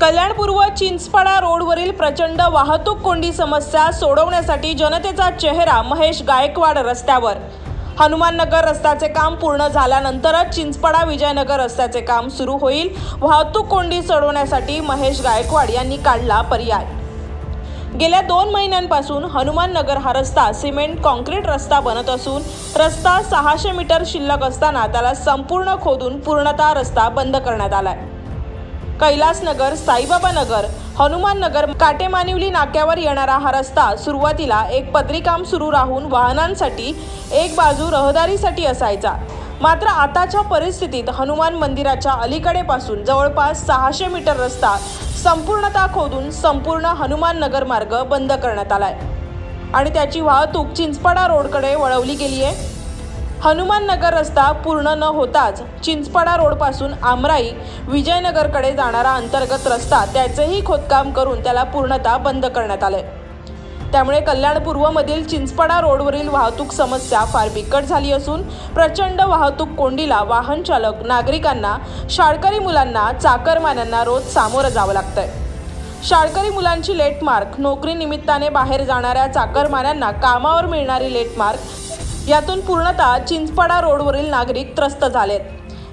Kalyanpurva Chinchpada रोडवरील प्रचंड वाहतूक कोंडी समस्या सोडवण्यासाठी जनतेचा चेहरा महेश गायकवाड रस्त्यावर. हनुमाननगर रस्त्याचे काम पूर्ण झाल्यानंतरच चिंचपाडा विजयनगर रस्त्याचे काम सुरू होईल. वाहतूक कोंडी सोडवण्यासाठी महेश गायकवाड यांनी काढला पर्याय. गेल्या दोन महिन्यांपासून हनुमाननगर हा रस्ता सिमेंट कॉन्क्रीट रस्ता बनत असून रस्ता सहाशे मीटर शिल्लक असताना त्याला संपूर्ण खोदून पूर्णतः रस्ता बंद करण्यात आला आहे कैलासनगर साईबाबा नगर हनुमान नगर काटेमानिवली नाक्यावर येणारा हा रस्ता सुरुवातीला एक पत्रिकाम सुरू राहून वाहनांसाठी एक बाजू रहदारीसाठी असायचा. मात्र आताच्या परिस्थितीत हनुमान मंदिराच्या अलीकडेपासून जवळपास सहाशे मीटर रस्ता संपूर्णता खोदून संपूर्ण हनुमान नगर मार्ग बंद करण्यात आलाय. आणि त्याची वाहतूक चिंचपाडा रोडकडे वळवली गेली आहे हनुमाननगर रस्ता पूर्ण न होताच चिंचपाडा रोडपासून आमराई विजयनगरकडे जाणारा अंतर्गत रस्ता त्याचेही खोदकाम करून त्याला पूर्णतः बंद करण्यात आले त्यामुळे कल्याण पूर्वमधील चिंचपाडा रोडवरील वाहतूक समस्या फार बिकट झाली असून प्रचंड वाहतूक कोंडीला वाहन चालक नागरिकांना शाळकरी मुलांना चाकरमान्यांना रोज सामोरं जावं लागतंय. शाळकरी मुलांची लेट मार्क बाहेर जाणाऱ्या चाकरमान्यांना कामावर मिळणारी लेट मार्क यातून पूर्णतः चिंचपाडा रोडवरील नागरिक त्रस्त झालेत.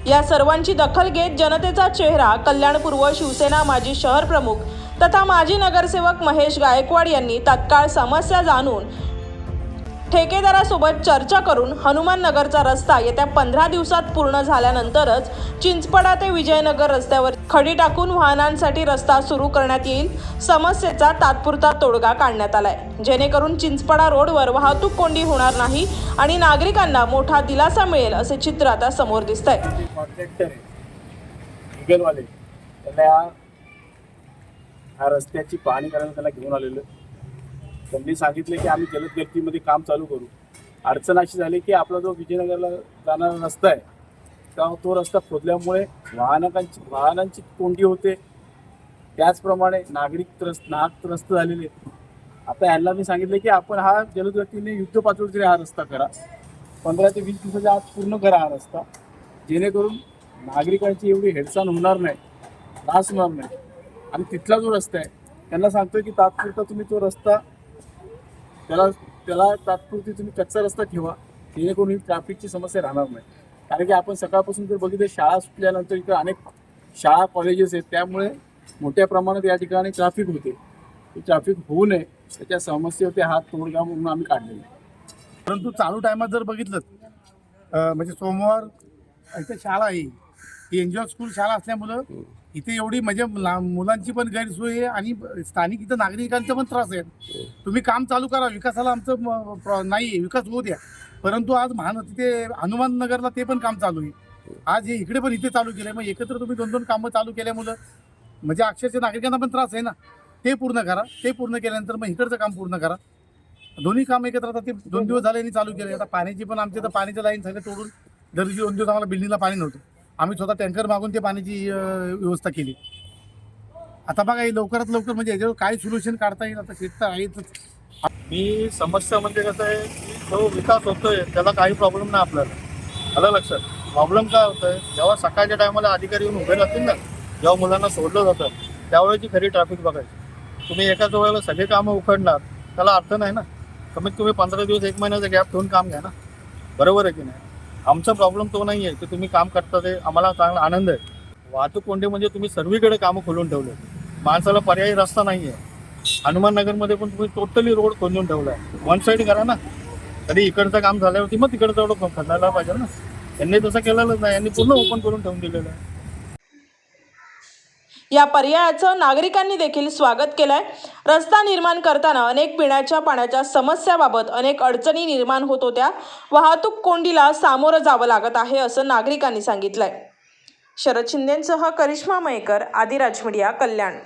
या सर्वांची दखल घेत जनतेचा चेहरा कल्याणपूर्व शिवसेना माजी शहर प्रमुख तथा माजी नगरसेवक महेश गायकवाड यांनी तत्काळ समस्या जाणून ठेकेदारासोबत चर्चा करून हनुमाननगरचा रस्ता येत्या पंधरा दिवसात पूर्ण झाल्यानंतरच चिंचपडा ते विजयनगर रस्त्यावर खडी टाकून वाहनांसाठी रस्ता सुरू करण्यात येईल. समस्येचा तात्पुरता तोडगा काढण्यात आलाय. जेणेकरून चिंचपडा रोडवर वाहतूक कोंडी होणार नाही आणि नागरिकांना मोठा दिलासा मिळेल असे चित्र आता समोर दिसत आहे रस्त्याची पाहणी करायला त्याला घेऊन आलेलं. त्यांनी सांगितलं की आम्ही जलद गतीमध्ये काम चालू करू. अडचण अशी झाली की आपला जो विजयनगरला जाणारा रस्ता आहे त्या तो रस्ता खोदल्यामुळे वाहनकांची वाहनांची कोंडी होते. त्याचप्रमाणे नागरिक त्रस्त नाग त्रस्त झालेले आहेत. आता यांना मी सांगितलं की आपण हा जलद गतीने युद्ध पातळीवर हा रस्ता करा पंधरा ते वीस दिवसाच्या आत पूर्ण करा हा रस्ता जेणेकरून नागरिकांची एवढी हेडसाण होणार नाही त्रास होणार नाही. आणि तिथला जो रस्ता आहे त्यांना सांगतोय की तात्पुरता तुम्ही तो रस्ता त्याला त्याला तात्पुरती तुम्ही कच्चा रस्ता ठेवा जेणेकरून ही ट्रॅफिकची समस्या राहणार नाही. कारण की आपण सकाळपासून जर बघितलं शाळा सुटल्यानंतर इथं अनेक शाळा कॉलेजेस आहेत. त्यामुळे मोठ्या प्रमाणात या ठिकाणी ट्रॅफिक होते. ट्रॅफिक होऊ नये त्याच्या समस्येवरती हा तोडगा म्हणून आम्ही काढलेला परंतु चालू टायमात जर बघितलं म्हणजे सोमवार इथे शाळा आहे. ही ओ स्कूल शाळा असल्यामुळं इथे एवढी म्हणजे ला- मुलांची पण गैरसोय आहे आणि स्थानिक इथं नागरिकांचा पण त्रास आहे तुम्ही काम चालू करा विकासाला आमचं म- प्र- नाही आहे विकास होऊ द्या. परंतु आज महान तिथे हनुमान नगरला ते पण काम चालू आहे. आज हे इकडे पण इथे चालू केलं आहे मग एकत्र तुम्ही दोन दोन कामं चालू केल्यामुळं म्हणजे अक्षरशः नागरिकांना पण त्रास आहे ना. ते पूर्ण करा. ते पूर्ण केल्यानंतर मग इकडचं काम पूर्ण करा. दोन्ही काम एकत्र आता ते दोन दिवस झाले आणि चालू केले. आता पाण्याची पण आमच्या इथं पाण्याची लाईन सगळं तोडून दर दिवशी दोन दिवस आम्हाला बिल्डिंगला पाणी नव्हतं. आम्ही स्वतः टँकर मागून ते पाण्याची व्यवस्था केली. आता बघा हे लवकरात लवकर म्हणजे याच्यावर काय सोल्युशन काढता येईल? आता शेत तर आहेच. मी समस्या म्हणजे कसं आहे की जो विकास होतोय त्याला काही प्रॉब्लेम नाही आपल्याला. आलं लक्षात? प्रॉब्लेम काय होतोय? जेव्हा सकाळच्या टायमाला अधिकारी येऊन उभे राहतील ना जेव्हा मुलांना सोडलं जातं त्यावेळेची खरी ट्रॅफिक बघायची. तुम्ही एकाच वेळेला सगळे कामं उखडणार त्याला अर्थ नाही ना? कमीत कमी पंधरा दिवस एक महिन्याचा गॅप ठेवून काम घ्या ना. बरोबर आहे की नाही? आमचा प्रॉब्लेम तो नाही आहे की तुम्ही काम करता ते आम्हाला चांगला आनंद आहे. वाहतूक कोंडी म्हणजे तुम्ही सर्वीकडे कामं खोलून ठेवले. माणसाला पर्यायी रस्ता नाही आहे हनुमान नगरमध्ये पण तुम्ही टोटली रोड खोदून ठेवलाय. वन साईड करा ना. तरी इकडचं काम झाल्यावरती मग तिकडचं एवढं खणायला पाहिजे ना. त्यांनी तसं केलेलंच नाही. यांनी पूर्ण ओपन करून ठेवून दिलेलं आहे. या पर्यायाचं नागरिकांनी देखील स्वागत केलंय. रस्ता निर्माण करताना अनेक पिण्याच्या पाण्याच्या समस्याबाबत अनेक अडचणी निर्माण होत होत्या. वाहतूक कोंडीला सामोरं जावं लागत आहे असं नागरिकांनी सांगितलंय. शरद शिंदेंसह करिश्मा मयेकर आदिराज मीडिया कल्याण.